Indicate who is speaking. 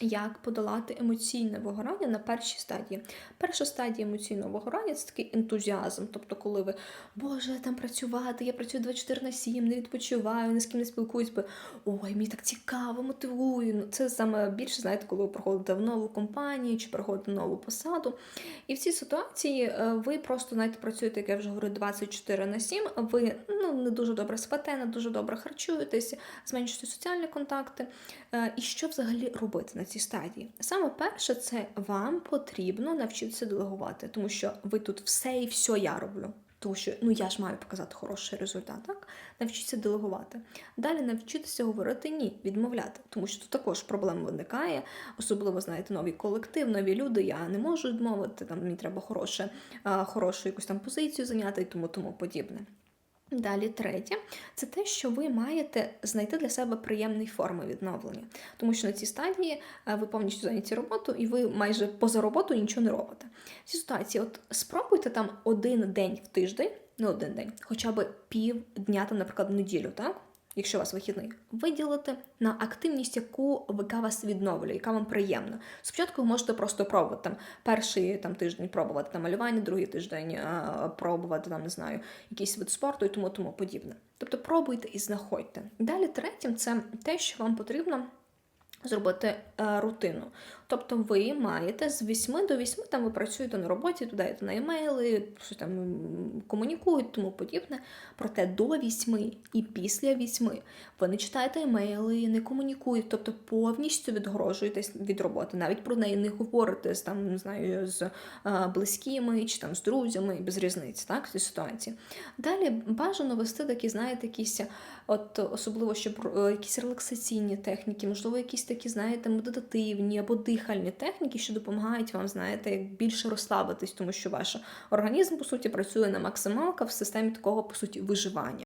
Speaker 1: Як подолати емоційне вигорання на першій стадії? Перша стадія емоційного вигорання це такий ентузіазм. Тобто, коли ви Боже, там працювати, я працюю 24 на 7, не відпочиваю, ні з ким не спілкуюсь, бо ой, мені так цікаво, мотивую. Ну, Це саме більше, знаєте, коли ви приходите в нову компанію чи приходите в нову посаду. І в цій ситуації е, ви просто знаєте, працюєте, як я вже говорю, 24 на 7, ви ну, не дуже добре спите, не дуже добре харчуєтесь, зменшуєте соціальні контакти. Е, І що взагалі робити цій стадії? Саме перше, це вам потрібно навчитися делегувати, тому що ви тут все і все я роблю. Тому що ну я ж маю показати хороший результат, так? Навчіться делегувати. Далі навчитися говорити ні, відмовляти, тому що тут також проблема виникає, особливо знаєте, новий колектив, нові люди. Я не можу відмовити, там мені треба хороше, хорошу якусь там позицію зайняти і тому тому подібне. Далі третє, це те, що ви маєте знайти для себе приємні форми відновлення, тому що на цій стадії е, ви повністю зайняті роботу, і ви майже поза роботою нічого не робите. В цій ситуації, от спробуйте там один день в тиждень, не один день, хоча б пів дня, там, наприклад, неділю, так? Якщо у вас вихідний, виділити на активність, яку ВК вас відновлює, яка вам приємна. Спочатку ви можете просто пробувати там перший там тиждень пробувати там малювання, другий тиждень а, пробувати там, не знаю, якийсь вид спорту і тому тому подібне. Тобто пробуйте і знаходьте. Далі третім це те, що вам потрібно. Зробити е, рутину. Тобто ви маєте з 8 до 8 там ви працюєте на роботі, додаєте на емейли, що там комунікують, тому подібне. Проте до 8 і після 8 ви не читаєте емейли, не комунікуєте, тобто повністю відгорожуєтесь від роботи. Навіть про неї не говорите з там, не знаю, з е, близькими чи там з друзями, без різниці, так, цій ситуації. Далі бажано вести такі, знаєте, якісь, от особливо, щоб е, якісь релаксаційні техніки, можливо, якісь такі, знаєте, медитативні або дихальні техніки, що допомагають вам, знаєте, як більше розслабитись, тому що ваш організм, по суті, працює на максималках в системі такого, по суті, виживання.